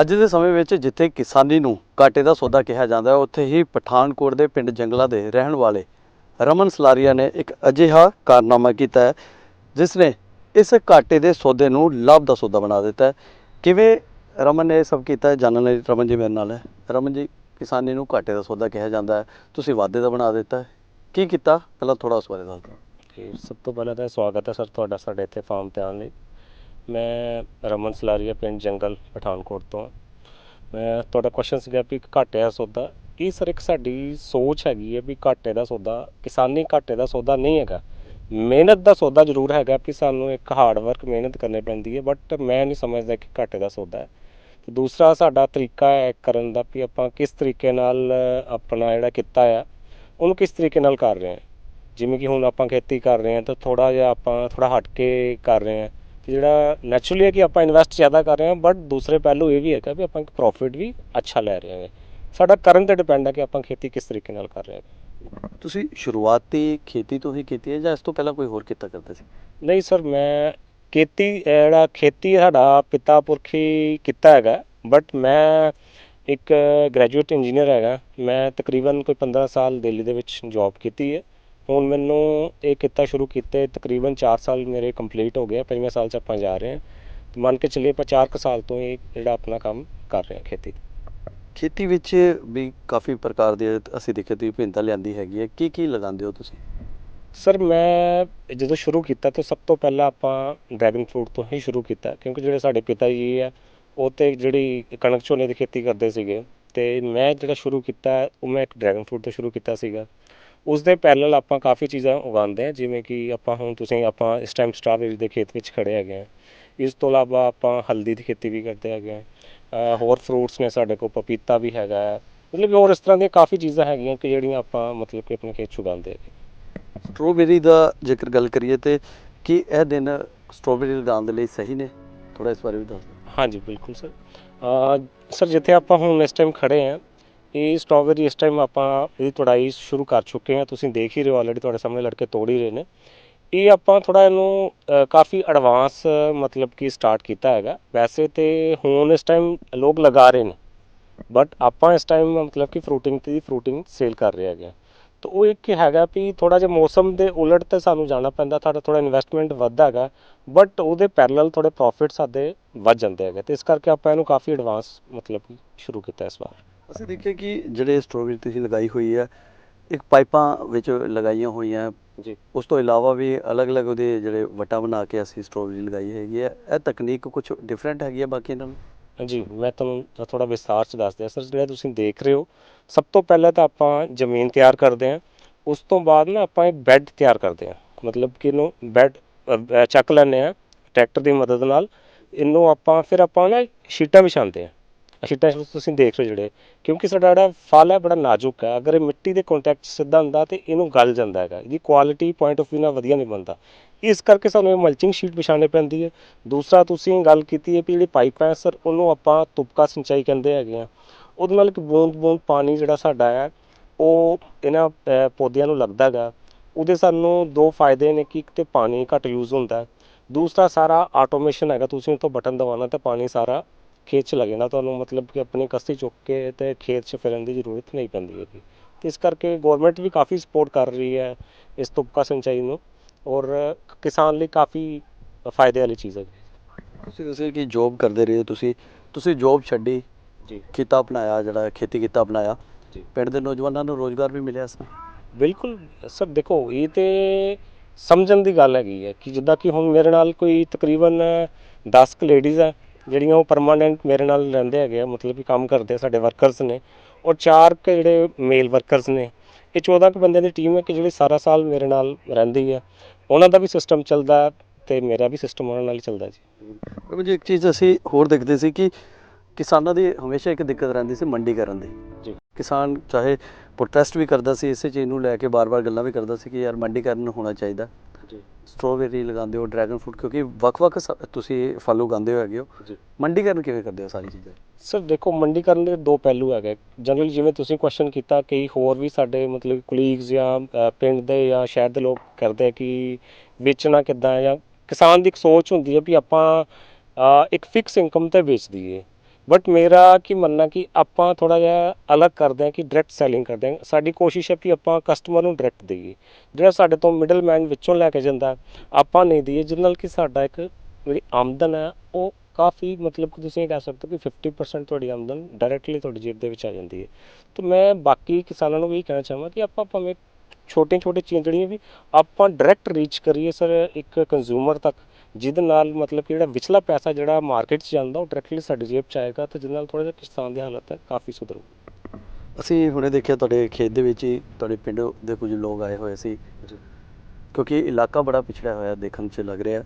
ਅੱਜ ਦੇ ਸਮੇਂ ਵਿੱਚ ਜਿੱਥੇ ਕਿਸਾਨੀ ਨੂੰ ਘਾਟੇ ਦਾ ਸੌਦਾ ਕਿਹਾ ਜਾਂਦਾ ਹੈ, ਉੱਥੇ ਹੀ ਪਠਾਨਕੋਟ ਦੇ ਪਿੰਡ ਜੰਗਲਾਂ ਦੇ ਰਹਿਣ ਵਾਲੇ ਰਮਨ ਸਲਾਰੀਆ ਨੇ ਇੱਕ ਅਜਿਹਾ ਕਾਰਨਾਮਾ ਕੀਤਾ ਹੈ, ਜਿਸ ਨੇ ਇਸ ਘਾਟੇ ਦੇ ਸੌਦੇ ਨੂੰ ਲਾਭ ਦਾ ਸੌਦਾ ਬਣਾ ਦਿੱਤਾ ਹੈ। ਕਿਵੇਂ ਰਮਨ ਨੇ ਇਹ ਸਭ ਕੀਤਾ ਹੈ, ਜਾਣਨ ਲਈ ਰਮਨ ਜੀ ਮੇਰੇ ਨਾਲ ਹੈ। ਰਮਨ ਜੀ, ਕਿਸਾਨੀ ਨੂੰ ਘਾਟੇ ਦਾ ਸੌਦਾ ਕਿਹਾ ਜਾਂਦਾ ਹੈ, ਤੁਸੀਂ ਵਾਅਦੇ ਦਾ ਬਣਾ ਦਿੱਤਾ ਹੈ। ਕੀ ਕੀਤਾ? ਪਹਿਲਾਂ ਥੋੜਾ ਉਸ ਬਾਰੇ ਦੱਸ ਦਿਓ। ਸਭ ਤੋਂ ਪਹਿਲਾਂ ਤਾਂ ਸਵਾਗਤ ਹੈ ਸਰ ਤੁਹਾਡਾ ਸਾਡੇ ਇੱਥੇ ਫਾਰਮ ਤੇ ਆਉਣ ਲਈ। ਮੈਂ ਰਮਨ ਸਲਾਰੀਆ ਪਿੰਡ ਜੰਗਲ, ਪਠਾਨਕੋਟ ਤੋਂ ਹਾਂ। ਮੈਂ ਤੁਹਾਡਾ ਕੁਐਸਚਨ ਸੀਗਾ ਵੀ ਘਾਟੇ ਦਾ ਸੌਦਾ। ਇਹ ਸਰ ਇੱਕ ਸਾਡੀ ਸੋਚ ਹੈਗੀ ਹੈ ਵੀ ਘਾਟੇ ਦਾ ਸੌਦਾ, ਕਿਸਾਨੀ ਘਾਟੇ ਦਾ ਸੌਦਾ ਨਹੀਂ ਹੈਗਾ। ਮਿਹਨਤ ਦਾ ਸੌਦਾ ਜ਼ਰੂਰ ਹੈਗਾ ਕਿ ਸਾਨੂੰ ਇੱਕ ਹਾਰਡ ਵਰਕ ਮਿਹਨਤ ਕਰਨੀ ਪੈਂਦੀ ਹੈ ਬਟ ਮੈਂ ਨਹੀਂ ਸਮਝਦਾ ਕਿ ਘਾਟੇ ਦਾ ਸੌਦਾ ਹੈ। ਤੇ ਦੂਸਰਾ ਸਾਡਾ ਤਰੀਕਾ ਹੈ ਕਰਨ ਦਾ ਵੀ ਆਪਾਂ ਕਿਸ ਤਰੀਕੇ ਨਾਲ ਆਪਣਾ ਜਿਹੜਾ ਕਿੱਤਾ ਆ, ਉਹਨੂੰ ਕਿਸ ਤਰੀਕੇ ਨਾਲ ਕਰ ਰਹੇ ਹਾਂ। ਜਿਵੇਂ ਕਿ ਹੁਣ ਆਪਾਂ ਖੇਤੀ ਕਰ ਰਹੇ ਹਾਂ ਤਾਂ ਥੋੜਾ ਜਿਹਾ ਆਪਾਂ ਥੋੜਾ ਹਟ ਕੇ ਕਰ ਰਹੇ ਹਾਂ। ਜਿਹੜਾ ਨੈਚੁਰਲੀ ਹੈ ਕਿ ਆਪਾਂ ਇਨਵੈਸਟ ਜ਼ਿਆਦਾ ਕਰ ਰਹੇ ਹਾਂ ਬਟ ਦੂਸਰੇ ਪਹਿਲੂ ਇਹ ਵੀ ਹੈਗਾ ਵੀ ਆਪਾਂ ਪ੍ਰੋਫਿਟ ਵੀ ਅੱਛਾ ਲੈ ਰਹੇ ਹਾਂ। ਸਾਡਾ ਕਰਨ ਤੇ ਡਿਪੈਂਡ ਹੈ ਕਿ ਆਪਾਂ ਖੇਤੀ ਕਿਸ ਤਰੀਕੇ ਨਾਲ ਕਰ ਰਹੇ ਹਾਂ। ਤੁਸੀਂ ਸ਼ੁਰੂਆਤੀ ਖੇਤੀ ਤੋਂ ਹੀ ਕੀਤੀ ਹੈ ਜਾਂ ਇਸ ਤੋਂ ਪਹਿਲਾਂ ਕੋਈ ਹੋਰ ਕਿੱਤਾ ਕਰਦੇ ਸੀ? ਨਹੀਂ ਸਰ ਮੈਂ ਖੇਤੀ ਜਿਹੜਾ ਖੇਤੀ ਸਾਡਾ ਪਿਤਾ ਪੁਰਖੀ ਕੀਤਾ ਹੈਗਾ ਬਟ ਮੈਂ ਇੱਕ ਗ੍ਰੈਜੂਏਟ ਇੰਜੀਨੀਅਰ ਹੈਗਾ। ਮੈਂ ਤਕਰੀਬਨ ਕੋਈ 15 ਸਾਲ ਦਿੱਲੀ ਦੇ ਵਿੱਚ ਜੌਬ ਕੀਤੀ ਹੈ। ਹੁਣ ਮੈਨੂੰ ਇਹ ਕਿੱਤਾ ਸ਼ੁਰੂ ਕੀਤੇ ਤਕਰੀਬਨ 4 ਸਾਲ ਮੇਰੇ ਕੰਪਲੀਟ ਹੋ ਗਏ ਆ, ਪੰਜਵੇਂ ਸਾਲ 'ਚ ਆਪਾਂ ਜਾ ਰਹੇ ਹਾਂ। ਮੰਨ ਕੇ ਚੱਲੀਏ ਆਪਾਂ 4 ਕੁ ਸਾਲ ਤੋਂ ਇਹ ਜਿਹੜਾ ਆਪਣਾ ਕੰਮ ਕਰ ਰਹੇ ਹਾਂ ਖੇਤੀ। ਖੇਤੀ ਵਿੱਚ ਵੀ ਕਾਫੀ ਪ੍ਰਕਾਰ ਦੇ ਅਸੀਂ ਦੇਖਿਆ ਤੁਸੀਂ ਭਿੰਨਤਾ ਲਿਆਂਦੀ ਹੈਗੀ ਹੈ ਕੀ ਕੀ ਲਗਾਉਂਦੇ ਹੋ ਤੁਸੀਂ? ਸਰ ਮੈਂ ਜਦੋਂ ਸ਼ੁਰੂ ਕੀਤਾ ਤਾਂ ਸਭ ਤੋਂ ਪਹਿਲਾਂ ਆਪਾਂ ਡਰੈਗਨ ਫਰੂਟ ਤੋਂ ਹੀ ਸ਼ੁਰੂ ਕੀਤਾ ਕਿਉਂਕਿ ਜਿਹੜੇ ਸਾਡੇ ਪਿਤਾ ਜੀ ਆ ਉਹ ਤੇ ਜਿਹੜੀ ਕਣਕ ਝੋਨੇ ਦੀ ਖੇਤੀ ਕਰਦੇ ਸੀਗੇ। ਤੇ ਮੈਂ ਜਿਹੜਾ ਸ਼ੁਰੂ ਕੀਤਾ ਉਹ ਮੈਂ ਇੱਕ ਡਰੈਗਨ ਫਰੂਟ ਤੋਂ ਸ਼ੁਰੂ ਕੀਤਾ ਸੀਗਾ। ਉਸ ਦੇ ਪੈਰਲਲ ਆਪਾਂ ਕਾਫੀ ਚੀਜ਼ਾਂ ਉਗਾਉਂਦੇ ਆ ਜਿਵੇਂ ਕਿ ਆਪਾਂ ਹੁਣ ਤੁਸੀਂ ਆਪਾਂ ਇਸ ਟਾਈਮ ਸਟ੍ਰਾਬੇਰੀ ਦੇ ਖੇਤ ਵਿੱਚ ਖੜੇ ਹੈਗੇ ਆ ਇਸ ਤੋਂ ਇਲਾਵਾ ਆਪਾਂ ਹਲਦੀ ਦੀ ਖੇਤੀ ਵੀ ਕਰਦੇ ਹੈਗੇ ਆ ਹੋਰ ਫਰੂਟਸ ਨੇ ਸਾਡੇ ਕੋਲ ਪਪੀਤਾ ਵੀ ਹੈਗਾ ਹੈ। ਮਤਲਬ ਕਿ ਹੋਰ ਇਸ ਤਰ੍ਹਾਂ ਦੀਆਂ ਕਾਫੀ ਚੀਜ਼ਾਂ ਹੈਗੀਆਂ ਕਿ ਜਿਹੜੀਆਂ ਆਪਾਂ ਮਤਲਬ ਕਿ ਆਪਣੇ ਖੇਤ 'ਚ ਉਗਾਉਂਦੇ ਹੈਗੇ। ਸਟ੍ਰਾਬੇਰੀ ਦਾ ਜੇਕਰ ਗੱਲ ਕਰੀਏ ਤੇ ਕੀ ਇਹ ਦਿਨ ਸਟ੍ਰਾਬੇਰੀ ਲਗਾਉਣ ਦੇ ਲਈ ਸਹੀ ਨੇ? ਥੋੜਾ ਇਸ ਬਾਰੇ ਵੀ ਦੱਸ ਦਿਓ। ਹਾਂਜੀ ਬਿਲਕੁਲ ਸਰ। ਸਰ ਜਿੱਥੇ ਆਪਾਂ ਹੁਣ ਇਸ ਟਾਈਮ ਖੜੇ ਆ ਇਹ ਸਟ੍ਰਾਬੇਰੀ ਇਸ ਟਾਈਮ ਆਪਾਂ ਇਹਦੀ ਤੁੜਾਈ ਸ਼ੁਰੂ ਕਰ ਚੁੱਕੇ ਹਾਂ। ਤੁਸੀਂ ਦੇਖ ਹੀ ਰਹੇ ਹੋ ਆਲਰੇਡੀ ਤੁਹਾਡੇ ਸਾਹਮਣੇ ਲੜਕੇ ਤੋੜ ਹੀ ਰਹੇ ਨੇ। ਇਹ ਆਪਾਂ ਥੋੜਾ ਇਹਨੂੰ ਕਾਫੀ ਐਡਵਾਂਸ ਮਤਲਬ ਕਿ ਸਟਾਰਟ ਕੀਤਾ ਹੈਗਾ। ਵੈਸੇ ਤੇ ਹੁਣ ਇਸ ਟਾਈਮ ਲੋਕ ਲਗਾ ਰਹੇ ਨੇ। ਬਟ ਆਪਾਂ ਇਸ ਟਾਈਮ ਮਤਲਬ ਕਿ ਫਰੂਟਿੰਗ 'ਤੇ ਫਰੂਟਿੰਗ ਸੇਲ ਕਰ ਰਹੇ ਹੈਗੇ ਤਾਂ ਉਹ ਇੱਕ ਹੈਗਾ ਵੀ ਥੋੜਾ ਜਿਹਾ ਮੌਸਮ ਦੇ ਉਲਟ ਤੇ ਸਾਨੂੰ ਜਾਣਾ ਪੈਂਦਾ। ਸਾਡਾ ਥੋੜਾ ਇਨਵੈਸਟਮੈਂਟ ਵੱਧਦਾ ਹੈਗਾ। ਬਟ ਉਹਦੇ ਪੈਰਲਲ ਥੋੜੇ ਪ੍ਰੋਫਿਟ ਸਾਡੇ ਵੱਧ ਜਾਂਦੇ ਹੈਗੇ। ਤੇ ਇਸ ਕਰਕੇ ਆਪਾਂ ਇਹਨੂੰ ਕਾਫੀ ਐਡਵਾਂਸ ਮਤਲਬ ਕਿ ਸ਼ੁਰੂ ਕੀਤਾ ਇਸ ਵਾਰ। ਅਸੀਂ ਦੇਖਿਆ ਕਿ ਜਿਹੜੇ ਸਟ੍ਰਾਬੇਰੀ ਤੁਸੀਂ ਲਗਾਈ ਹੋਈ ਹੈ ਇੱਕ ਪਾਈਪਾਂ ਵਿੱਚ ਲਗਾਈਆਂ ਹੋਈਆਂ ਜੀ। ਉਸ ਤੋਂ ਇਲਾਵਾ ਵੀ ਅਲੱਗ-ਅਲੱਗ ਉਹਦੇ ਜਿਹੜੇ ਵਟਾ ਬਣਾ ਕੇ ਅਸੀਂ ਸਟ੍ਰਾਬੇਰੀ ਲਗਾਈ ਹੈਗੀ ਹੈ। ਇਹ ਤਕਨੀਕ ਕੁਝ ਡਿਫਰੈਂਟ ਹੈਗੀ ਹੈ ਬਾਕੀ ਨਾਲੋਂ ਜੀ ਮੈਂ ਤੁਹਾਨੂੰ ਥੋੜਾ ਵਿਸਥਾਰ ਚ ਦੱਸ ਦਿਆਂ। ਸਰ ਜਿਹੜਾ ਤੁਸੀਂ ਦੇਖ ਰਹੇ ਹੋ ਸਭ ਤੋਂ ਪਹਿਲਾਂ ਤਾਂ ਆਪਾਂ ਜ਼ਮੀਨ ਤਿਆਰ ਕਰਦੇ ਹਾਂ। ਉਸ ਤੋਂ ਬਾਅਦ ਨਾ ਆਪਾਂ ਇੱਕ ਬੈੱਡ ਤਿਆਰ ਕਰਦੇ ਹਾਂ। ਮਤਲਬ ਕਿ ਇਹਨੂੰ ਬੈੱਡ ਚੱਕ ਲੈਂਦੇ ਹਾਂ ਟਰੈਕਟਰ ਦੀ ਮਦਦ ਨਾਲ। ਇਹਨੂੰ ਆਪਾਂ ਫਿਰ ਆਪਾਂ ਨਾ ਸ਼ੀਟਾਂ ਵਿਛਾਉਂਦੇ ਹਾਂ। ਆਹ ਸ਼ੀਟਾਂ ਤੁਸੀਂ ਦੇਖ ਰਹੇ ਜਿਹੜੇ, ਕਿਉਂਕਿ ਸਾਡਾ ਜਿਹੜਾ ਫਲ ਹੈ, ਬੜਾ ਨਾਜ਼ੁਕ ਹੈ। ਅਗਰ ਇਹ ਮਿੱਟੀ ਦੇ ਕੰਟੈਕਟ ਸਿੱਧਾ ਹੁੰਦਾ ਤੇ ਇਹਨੂੰ ਗਲ ਜਾਂਦਾ ਹੈਗਾ। ਇਹਦੀ ਕੁਆਲਿਟੀ ਪੁਆਇੰਟ ਆਫ View ਨਾਲ ਵਧੀਆ ਨਹੀਂ ਬਣਦਾ। ਇਸ ਕਰਕੇ ਸਾਨੂੰ ਇਹ ਮਲਚਿੰਗ ਸ਼ੀਟ ਵਿਛਾਉਣੀ ਪੈਂਦੀ ਹੈ। ਦੂਸਰਾ, ਤੁਸੀਂ ਗੱਲ ਕੀਤੀ ਹੈ ਵੀ ਜਿਹੜੀ ਪਾਈਪ ਹੈ ਸਰ ਉਹਨੂੰ ਆਪਾਂ ਤੁਪਕਾ ਸਿੰਚਾਈ ਕਹਿੰਦੇ ਹੈਗੇ ਆ। ਉਹਦੇ ਨਾਲ ਇੱਕ ਬੂੰਦ ਬੂੰਦ ਪਾਣੀ ਜਿਹੜਾ ਸਾਡਾ ਹੈ, ਉਹ ਇਹਨਾਂ ਪੌਦਿਆਂ ਨੂੰ ਲੱਗਦਾ ਹੈਗਾ। ਉਹਦੇ ਸਾਨੂੰ ਦੋ ਫਾਇਦੇ ਨੇ ਕਿ ਇੱਕ ਤੇ ਪਾਣੀ ਘੱਟ ਯੂਜ਼ ਹੁੰਦਾ ਦੂਸਰਾ, ਸਾਰਾ ਆਟੋਮੇਸ਼ਨ ਹੈਗਾ। ਤੁਸੀਂ ਉਹ ਤੋਂ ਬਟਨ ਦਬਾਉਣਾ ਤਾਂ ਪਾਣੀ ਸਾਰਾ ਖੇਤ 'ਚ ਲੱਗ ਜਾਣਾ ਤੁਹਾਨੂੰ ਮਤਲਬ ਕਿ ਆਪਣੀ ਕਸਤੀ ਚੁੱਕ ਕੇ ਤੇ ਖੇਤ 'ਚ ਫਿਰਨ ਦੀ ਜ਼ਰੂਰਤ ਨਹੀਂ ਪੈਂਦੀ ਹੈਗੀ। ਤੇ ਇਸ ਕਰਕੇ ਗਵਰਨਮੈਂਟ ਵੀ ਕਾਫੀ ਸਪੋਰਟ ਕਰ ਰਹੀ ਹੈ ਇਸ ਤੁਪਕਾ ਸਿੰਚਾਈ ਨੂੰ ਔਰ ਕਿਸਾਨ ਲਈ ਕਾਫੀ ਫਾਇਦੇ ਵਾਲੀ ਚੀਜ਼ ਹੈ ਤੁਸੀਂ ਤੁਸੀਂ ਕਿ ਜੌਬ ਕਰਦੇ ਰਹੇ ਹੋ ਤੁਸੀਂ ਤੁਸੀਂ ਜੌਬ ਛੱਡੀ ਜੀ। ਕੀਤਾ ਅਪਣਾਇਆ ਜਿਹੜਾ ਖੇਤੀ ਕੀਤਾ ਅਪਣਾਇਆ। ਜੀ। ਪਿੰਡ ਦੇ ਨੌਜਵਾਨਾਂ ਨੂੰ ਰੋਜ਼ਗਾਰ ਵੀ ਮਿਲਿਆ ਇਸ ਨਾਲ ਬਿਲਕੁਲ ਸਰ ਦੇਖੋ ਇਹ ਤੇ ਸਮਝਣ ਦੀ ਗੱਲ ਹੈਗੀ ਹੈ ਕਿ ਜਿੱਦਾਂ ਕਿ ਹੁਣ ਮੇਰੇ ਨਾਲ ਕੋਈ ਤਕਰੀਬਨ 10 ਕੁ ਲੇਡੀਜ਼ ਆ ਜਿਹੜੀਆਂ ਉਹ ਪਰਮਾਨੈਂਟ ਮੇਰੇ ਨਾਲ ਰਹਿੰਦੇ ਹੈਗੇ ਆ ਮਤਲਬ ਕਿ ਕੰਮ ਕਰਦੇ ਆ, ਸਾਡੇ ਵਰਕਰਸ ਨੇ ਔਰ ਚਾਰ ਕੁ ਜਿਹੜੇ ਮੇਲ ਵਰਕਰਸ ਨੇ ਇਹ 14 ਕੁ ਬੰਦਿਆਂ ਦੀ ਟੀਮ ਹੈ ਕਿ ਜਿਹੜੀ ਸਾਰਾ ਸਾਲ ਮੇਰੇ ਨਾਲ ਰਹਿੰਦੀ ਹੈ ਉਹਨਾਂ ਦਾ ਵੀ ਸਿਸਟਮ ਚੱਲਦਾ ਤੇ ਮੇਰਾ ਵੀ ਸਿਸਟਮ ਉਹਨਾਂ ਨਾਲ ਹੀ ਚੱਲਦਾ ਜੀ। ਮੁਝੇ ਇੱਕ ਚੀਜ਼ ਅਸੀਂ ਹੋਰ ਦੇਖਦੇ ਸੀ ਕਿ ਕਿਸਾਨਾਂ ਦੀ ਹਮੇਸ਼ਾ ਇੱਕ ਦਿੱਕਤ ਰਹਿੰਦੀ ਸੀ ਮੰਡੀਕਰਨ ਦੀ। ਜੀ। ਕਿਸਾਨ ਚਾਹੇ ਪ੍ਰੋਟੈਸਟ ਵੀ ਕਰਦਾ ਸੀ ਇਸੇ ਚੀਜ਼ ਨੂੰ ਲੈ ਕੇ ਬਾਰ-ਬਾਰ ਗੱਲਾਂ ਵੀ ਕਰਦਾ ਸੀ ਕਿ ਯਾਰ ਮੰਡੀਕਰਨ ਹੋਣਾ ਚਾਹੀਦਾ। ਜੀ। ਸਟ੍ਰਾਬੇਰੀ ਲਗਾਉਂਦੇ ਹੋ ਡਰੈਗਨ ਫਰੂਟ ਕਿਉਂਕਿ ਵੱਖ-ਵੱਖ ਸ- ਤੁਸੀਂ ਫਲ ਉਗਾਉਂਦੇ ਹੋ ਹੈਗੇ ਹੋ। ਜੀ। ਮੰਡੀਕਰਨ ਕਿਵੇਂ ਕਰਦੇ ਹੋ ਸਾਰੀ ਚੀਜ਼ਾਂ? ਸਰ ਦੇਖੋ ਮੰਡੀਕਰਨ ਦੇ ਦੋ ਪਹਿਲੂ ਹੈਗੇ। ਜਨਰਲੀ ਜਿਵੇਂ ਤੁਸੀਂ ਕੁਐਸਚਨ ਕੀਤਾ ਕਈ ਹੋਰ ਵੀ ਸਾਡੇ ਮਤਲਬ ਕੁਲੀਗਸ ਜਾਂ ਅ, ਪਿੰਡ ਦੇ ਜਾਂ ਸ਼ਹਿਰ ਦੇ ਲੋਕ ਕਰਦੇ ਆ ਕਿ ਵੇਚਣਾ ਕਿੱਦਾਂ ਹੈ ਜਾਂ ਕਿਸਾਨ ਦੀ ਇੱਕ ਸੋਚ ਹੁੰਦੀ ਹੈ ਵੀ ਆਪਾਂ ਅ, ਇੱਕ ਫਿਕਸ ਇਨਕਮ ਤੇ ਵੇਚ ਦਈਏ। ਬਟ ਮੇਰਾ ਕੀ ਮੰਨਣਾ ਕਿ ਆਪਾਂ ਥੋੜਾ ਜਿਹਾ ਅਲੱਗ ਕਰਦੇ ਹਾਂ ਕਿ ਡਾਇਰੈਕਟ ਸੈਲਿੰਗ ਕਰਦੇ ਹਾਂ। ਸਾਡੀ ਕੋਸ਼ਿਸ਼ ਹੈ ਕਿ ਆਪਾਂ ਕਸਟਮਰ ਨੂੰ ਡਾਇਰੈਕਟ ਦੇਈਏ। ਜਿਹੜਾ ਸਾਡੇ ਤੋਂ ਮਿਡਲਮੈਨ ਵਿੱਚੋਂ ਲੈ ਕੇ ਜਾਂਦਾ, ਆਪਾਂ ਨਹੀਂ ਦਈਏ, ਜਿਹਦੇ ਨਾਲ ਕਿ ਸਾਡਾ ਇੱਕ ਜਿਹੜੀ ਆਮਦਨ ਹੈ, ਉਹ ਕਾਫੀ ਮਤਲਬ ਕਿ ਤੁਸੀਂ ਇਹ ਕਹਿ ਸਕਦੇ ਹੋ ਕਿ 50% ਤੁਹਾਡੀ ਆਮਦਨ ਡਾਇਰੈਕਟਲੀ ਤੁਹਾਡੀ ਜੇਬ ਦੇ ਵਿੱਚ ਆ ਜਾਂਦੀ ਹੈ। ਤਾਂ ਮੈਂ ਬਾਕੀ ਕਿਸਾਨਾਂ ਨੂੰ ਵੀ ਇਹ ਕਹਿਣਾ ਚਾਹਾਂਗਾ ਕਿ ਆਪਾਂ ਭਾਵੇਂ ਛੋਟੇ ਛੋਟੇ ਚੀਜ਼ਾਂ ਜਿਹੜੀਆਂ ਵੀ ਆਪਾਂ ਡਾਇਰੈਕਟ ਰੀਚ ਕਰੀਏ ਸਰ ਇੱਕ ਕੰਜ਼ੂਮਰ ਤੱਕ। ਜਿਹਦੇ ਨਾਲ ਮਤਲਬ ਕਿ ਜਿਹੜਾ ਵਿਚਲਾ ਪੈਸਾ ਜਿਹੜਾ ਮਾਰਕੀਟ 'ਚ ਜਾਂਦਾ ਉਹ ਡਾਇਰੈਕਟਲੀ ਸਾਡੀ ਜੇਬ 'ਚ ਆਏਗਾ ਤੇ ਜਿਹਦੇ ਨਾਲ ਥੋੜਾ ਜਿਹਾ ਕਿਸਾਨ ਦੀ ਹਾਲਤ ਹੈ ਕਾਫੀ ਸੁਧਰੂ। ਅਸੀਂ ਹੁਣੇ ਦੇਖਿਆ ਤੁਹਾਡੇ ਖੇਤ ਦੇ ਵਿੱਚ ਹੀ ਤੁਹਾਡੇ ਪਿੰਡ ਦੇ ਕੁਝ ਲੋਕ ਆਏ ਹੋਏ ਸੀ। ਕਿਉਂਕਿ ਇਲਾਕਾ ਬੜਾ ਪਿਛੜਿਆ ਹੋਇਆ ਦੇਖਣ 'ਚ ਲੱਗ ਰਿਹਾ।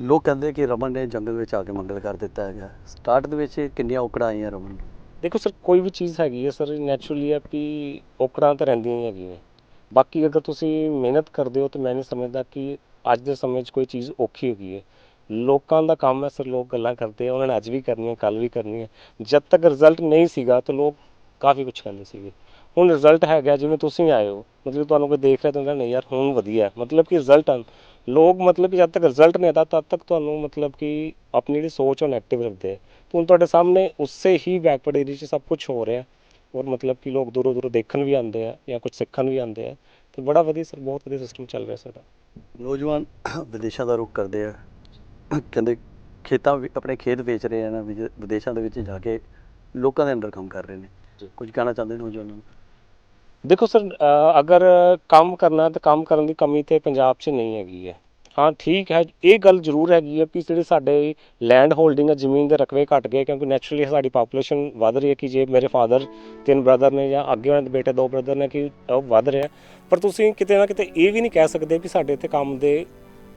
ਲੋਕ ਕਹਿੰਦੇ ਕਿ ਰਮਨ ਨੇ ਜੰਗਲ ਵਿੱਚ ਆ ਕੇ ਮੰਗਲ ਕਰ ਦਿੱਤਾ ਹੈਗਾ। ਸਟਾਰਟ ਦੇ ਵਿੱਚ ਕਿੰਨੀਆਂ ਔਕੜਾਂ ਆਈਆਂ ਰਮਨ? ਨੂੰ ਦੇਖੋ ਸਰ ਕੋਈ ਵੀ ਚੀਜ਼ ਹੈਗੀ ਹੈ ਸਰ ਨੈਚੁਰਲੀ ਹੈ ਵੀ ਔਕੜਾਂ ਤਾਂ ਰਹਿੰਦੀਆਂ ਹੀ ਹੈਗੀਆਂ। ਬਾਕੀ ਅਗਰ ਤੁਸੀਂ ਮਿਹਨਤ ਕਰਦੇ ਹੋ ਤਾਂ ਮੈਂ ਨਹੀਂ ਸਮਝਦਾ ਕਿ ਅੱਜ ਦੇ ਸਮੇਂ 'ਚ ਕੋਈ ਚੀਜ਼ ਔਖੀ ਹੋ ਗਈ ਹੈ। ਲੋਕਾਂ ਦਾ ਕੰਮ ਹੈ, ਸਰ ਲੋਕ ਗੱਲਾਂ ਕਰਦੇ ਆ, ਉਹਨਾਂ ਨੇ ਅੱਜ ਵੀ ਕਰਨੀਆਂ ਕੱਲ ਵੀ ਕਰਨੀਆਂ ਜਦ ਤੱਕ ਰਿਜ਼ਲਟ ਨਹੀਂ ਸੀਗਾ ਤਾਂ ਲੋਕ ਕਾਫੀ ਕੁਝ ਕਹਿੰਦੇ ਸੀਗੇ। ਹੁਣ ਰਿਜ਼ਲਟ ਹੈਗਾ, ਜਿਵੇਂ ਤੁਸੀਂ ਆਏ ਹੋ, ਮਤਲਬ ਤੁਹਾਨੂੰ ਕੋਈ ਦੇਖ ਰਿਹਾ ਤਾਂ ਕਹਿੰਦਾ ਨਹੀਂ ਯਾਰ, ਹੁਣ ਵਧੀਆ ਮਤਲਬ ਕਿ ਰਿਜ਼ਲਟ ਲੋਕ ਮਤਲਬ ਕਿ ਜਦ ਤੱਕ ਰਿਜ਼ਲਟ ਨਹੀਂ ਆਤਾ ਤਦ ਤੱਕ ਤੁਹਾਨੂੰ ਮਤਲਬ ਕਿ ਆਪਣੀ ਜਿਹੜੀ ਸੋਚ ਉਹ ਨੈਗੇਟਿਵ ਰੱਖਦੇ ਹੈ ਹੁਣ ਤੁਹਾਡੇ ਸਾਹਮਣੇ ਉਸੇ ਹੀ ਬੈਕਵਰਡ ਏਰੀਆ 'ਚ ਸਭ ਕੁਝ ਹੋ ਰਿਹਾ ਔਰ ਮਤਲਬ ਕਿ ਲੋਕ ਦੂਰੋਂ ਦੂਰੋਂ ਦੇਖਣ ਵੀ ਆਉਂਦੇ ਆ ਜਾਂ ਕੁਝ ਸਿੱਖਣ ਵੀ ਆਉਂਦੇ ਆ। ਤੇ ਬੜਾ ਵਧੀਆ, ਸਰ, ਬਹੁਤ ਵਧੀਆ ਸਿਸਟਮ ਚੱਲ ਰਿਹਾ ਸਾਡਾ। ਨੌਜਵਾਨ ਵਿਦੇਸ਼ਾਂ ਦਾ ਰੁਖ ਕਰਦੇ ਆ। ਕਹਿੰਦੇ ਖੇਤਾਂ ਆਪਣੇ ਖੇਤ ਵੇਚ ਰਹੇ ਆ ਵਿਦੇਸ਼ਾਂ ਦੇ ਵਿੱਚ ਜਾ ਕੇ ਲੋਕਾਂ ਦੇ ਅੰਡਰ ਕੰਮ ਕਰ ਰਹੇ ਨੇ। ਕੁਝ ਕਹਿਣਾ ਚਾਹੁੰਦੇ ਨੌਜਵਾਨਾਂ ਨੂੰ? ਦੇਖੋ ਸਰ ਅਗਰ ਕੰਮ ਕਰਨਾ ਤਾਂ ਕੰਮ ਕਰਨ ਦੀ ਕਮੀ ਤੇ ਪੰਜਾਬ 'ਚ ਨਹੀਂ ਹੈਗੀ ਹੈ। ਹਾਂ, ਠੀਕ ਹੈ। ਇਹ ਗੱਲ ਜ਼ਰੂਰ ਹੈਗੀ ਹੈ ਕਿ ਜਿਹੜੇ ਸਾਡੇ ਲੈਂਡ ਹੋਲਡਿੰਗ ਆ, ਜ਼ਮੀਨ ਦੇ ਰਕਬੇ ਘਟ ਗਏ ਕਿਉਂਕਿ ਨੈਚੁਰਲੀ ਸਾਡੀ ਪਾਪੂਲੇਸ਼ਨ ਵੱਧ ਰਹੀ ਹੈ ਕਿ ਜੇ ਮੇਰੇ ਫਾਦਰ ਤਿੰਨ ਬ੍ਰਦਰ ਨੇ ਜਾਂ ਅੱਗੇ ਉਹਨਾਂ ਦੇ ਬੇਟੇ ਦੋ ਬ੍ਰਦਰ ਨੇ ਕਿ ਉਹ ਵੱਧ ਰਿਹਾ। ਪਰ ਤੁਸੀਂ ਕਿਤੇ ਨਾ ਕਿਤੇ ਇਹ ਵੀ ਨਹੀਂ ਕਹਿ ਸਕਦੇ ਵੀ ਸਾਡੇ ਇੱਥੇ ਕੰਮ ਦੇ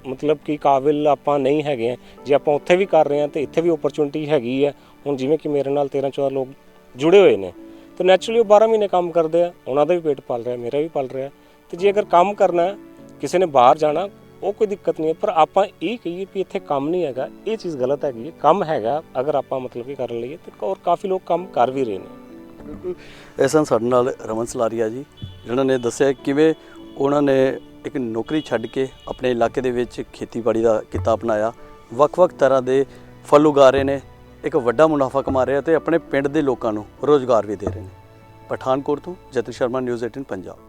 ਮਤਲਬ ਕਿ ਕਾਬਿਲ ਆਪਾਂ ਨਹੀਂ ਹੈਗੇ ਹਾਂ। ਜੇ ਆਪਾਂ ਉੱਥੇ ਵੀ ਕਰ ਰਹੇ ਹਾਂ ਤੇ ਇੱਥੇ ਵੀ ਓਪਰਚੁਨਿਟੀ ਹੈਗੀ ਹੈ। ਹੁਣ ਜਿਵੇਂ ਕਿ ਮੇਰੇ ਨਾਲ 13 14 ਲੋਕ ਜੁੜੇ ਹੋਏ ਨੇ, ਤੇ ਨੈਚੁਰਲੀ ਉਹ 12 ਮਹੀਨੇ ਕੰਮ ਕਰਦੇ ਆ, ਉਹਨਾਂ ਦਾ ਵੀ ਪੇਟ ਪਲ ਰਿਹਾ, ਮੇਰਾ ਵੀ ਪਲ ਰਿਹਾ। ਤੇ ਜੇ ਅਗਰ ਕੰਮ ਕਰਨਾ ਕਿਸੇ ਨੇ ਬਾਹਰ ਜਾਣਾ ਉਹ ਕੋਈ ਦਿੱਕਤ ਨਹੀਂ ਹੈ, ਪਰ ਆਪਾਂ ਇਹ ਕਹੀਏ ਵੀ ਇੱਥੇ ਕੰਮ ਨਹੀਂ ਹੈਗਾ, ਇਹ ਚੀਜ਼ ਗਲਤ ਹੈਗੀ ਹੈ। ਕੰਮ ਹੈਗਾ, ਅਗਰ ਆਪਾਂ ਮਤਲਬ ਕਿ ਕਰ ਲਈਏ ਤੇ ਔਰ ਕਾਫੀ ਲੋਕ ਕੰਮ ਕਰ ਵੀ ਰਹੇ ਨੇ। ਬਿਲਕੁਲ। ਇਸ ਸਾਡੇ ਨਾਲ ਰਮਨ ਸਲਾਰੀਆ ਜੀ, ਜਿਨ੍ਹਾਂ ਨੇ ਦੱਸਿਆ ਕਿਵੇਂ ਉਹਨਾਂ ਨੇ ਇੱਕ ਨੌਕਰੀ ਛੱਡ ਕੇ ਆਪਣੇ ਇਲਾਕੇ ਦੇ ਵਿੱਚ ਖੇਤੀਬਾੜੀ ਦਾ ਕਿੱਤਾ ਅਪਣਾਇਆ। ਵੱਖ-ਵੱਖ ਤਰ੍ਹਾਂ ਦੇ ਫਲ ਉਗਾ ਰਹੇ ਨੇ, ਇੱਕ ਵੱਡਾ ਮੁਨਾਫਾ ਕਮਾ ਰਹੇ ਆ ਤੇ ਆਪਣੇ ਪਿੰਡ ਦੇ ਲੋਕਾਂ ਨੂੰ ਰੋਜ਼ਗਾਰ ਵੀ ਦੇ ਰਹੇ ਨੇ। ਪਠਾਨਕੋਟ ਤੋਂ ਜਤਨ ਸ਼ਰਮਾ, ਨਿਊਜ਼ 18 ਪੰਜਾਬ।